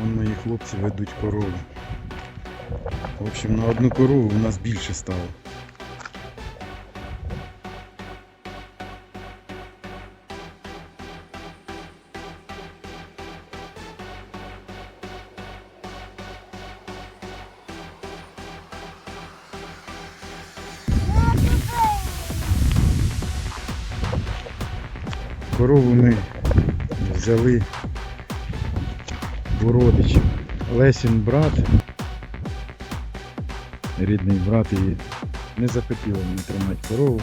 Вон мої хлопці ведуть корову. В общем, на одну корову у нас більше стало. Корову ми взяли у родичів. Лесін брат, рідний брат і не захотіло мені тримати корову.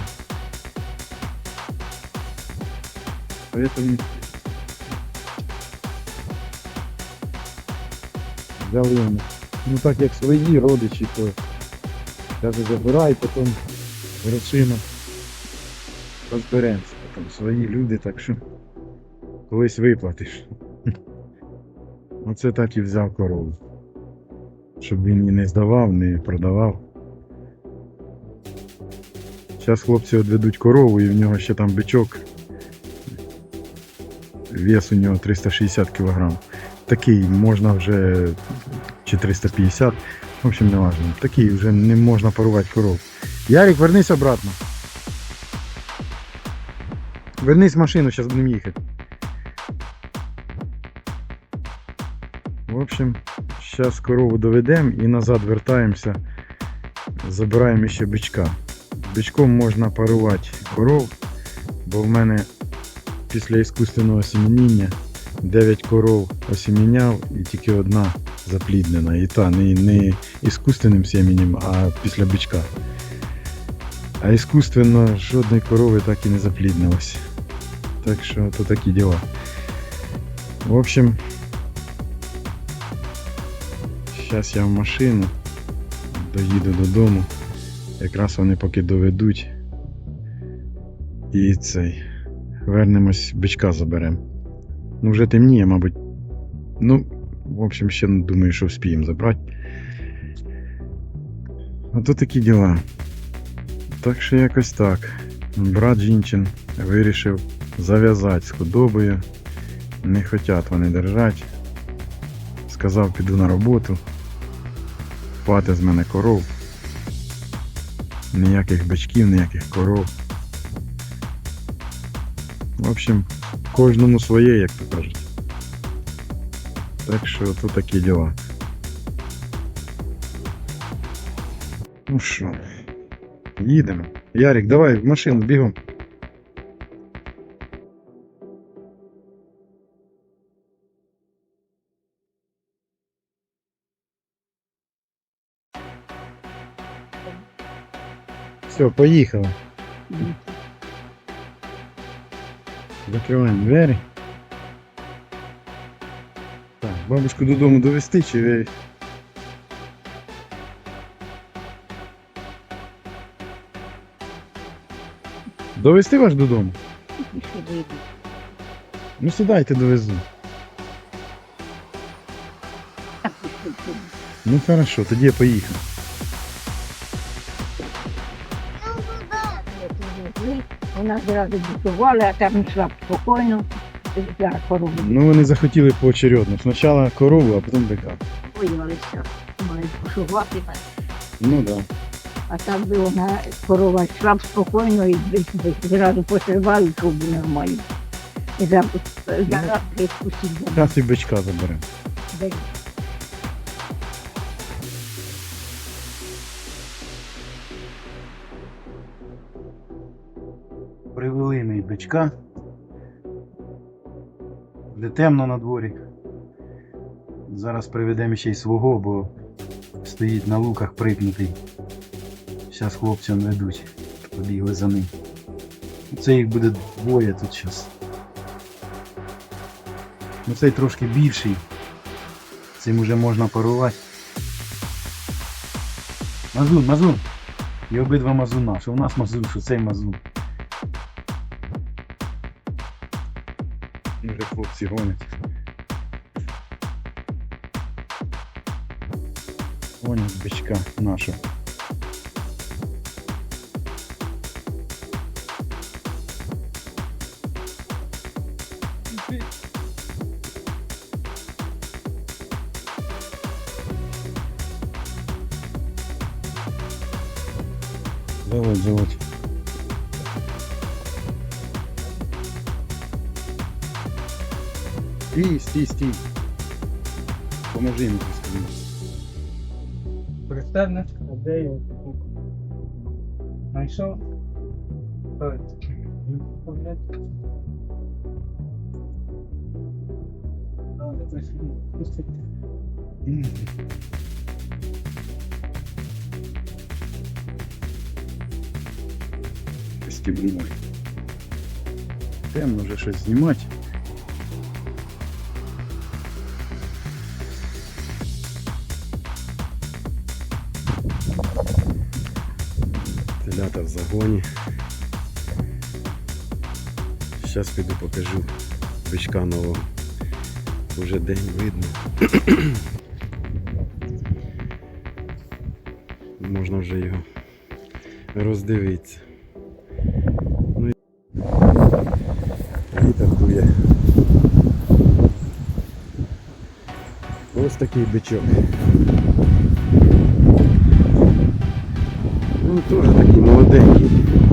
Поэтому взяли вони. Ну так як свої родичі, то каже, забирай, потім грошима розберемося. Потім свої люди, так що колись виплатиш. Оце так і взяв корову. Щоб він її не здавав, не продавав. Зараз хлопці відведуть корову і в нього ще там бичок. Вес у нього 360 кг. Такий можна вже чи 350. В общем, не важливо. Такий вже не можна парувати корову. Ярик, вернись обратно. Вернись в машину, зараз будемо їхати. В общем, зараз корову доведемо і назад вертаємося. Забираємо ще бичка. Бичком можна парувати коров, бо в мене після іскусственного осіміння 9 коров осіміняв і тільки одна запліднена. І та не, не іскусственним сім'янням, а після бичка. А іскусственно жодної корови так і не запліднилось. Так що то такі діла. В общем, Зараз я в машину, доїду додому. Якраз вони поки доведуть. І цей. Вернемось, бичка заберемо. Ну, вже темніє, мабуть. Ну, в общем, ще думаю, що вспіємо забрати. А то такі діла. Так що якось так. Брат Жінчин вирішив зав'язати з худобою. Не хочуть вони держати. Сказав, піду на роботу. Хвати з мене коров. Ніяких бичків, ніяких коров. В общем, кожному своє, як то кажуть. Так що тут такі діла. Ну що, їдемо. Ярик, давай в машину бігом. Все, поїхали. Закриваємо двері. Так, бабушку додому довести чи. Довести вас додому? Ну сідайте довезу. Ну хорошо, тоді я поїхав. Нас зразу бутували, а там йшла спокійно. Я корову Ну вони захотіли поочередно. Спочатку корову, а потім бика. боялися. Мають пошувати. Ну так. Да. А там би вона корова йшла спокійно і зразу посривали, щоб нормально. І зараз зараз відпустити. Зараз і бичка заберемо. Привели ми бичка. Вже темно на дворі. Зараз приведемо ще й свого, бо стоїть на луках припнутий. Зараз хлопцям ведуть. Побігли за ним. Це їх буде двоє тут зараз. Ну цей трошки більший. Цим вже можна парувати. Мазун, мазун! І обидва мазуна. Що в нас мазун, що цей мазун. всі гонять. Гонять бичка нашого. Делать, делать. Стій, стій, стій. Поможи йому скажи. Представник, а де його? Знайшов? Ой, погляд. А, це ж він. Пустить. Стібрімой. Темно вже щось знімати. Телята в загоні. Зараз піду покажу бичка нового. Уже день видно. Можна вже його роздивитися. Ну, Вітер дує. Ось такий бичок. Такий молоденький. Молоденький.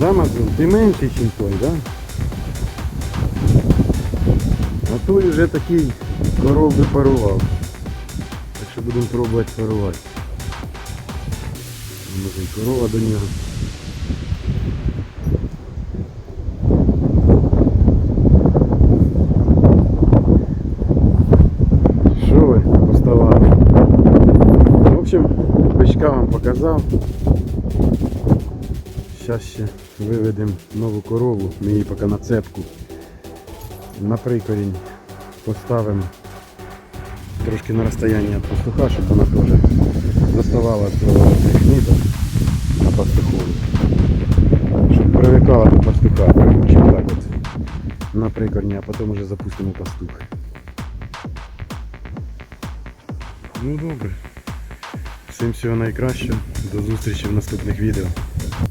Да, Мазун, ти менший, ніж той, да? А той вже такий коров би. Так що будемо пробувати парувати. Може корова до нього. Що ви поставали? В общем, бичка вам показав. Зараз ще виведемо нову корову, ми її поки на цепку на прикорінь поставимо трошки на розстоянні від пастуха, щоб вона теж доставала до цих ниток на пастуху. Щоб привикала до пастуха, щоб так от на прикорні, а потім вже запустимо пастух. Ну добре. Всім всього найкращого. До зустрічі в наступних відео.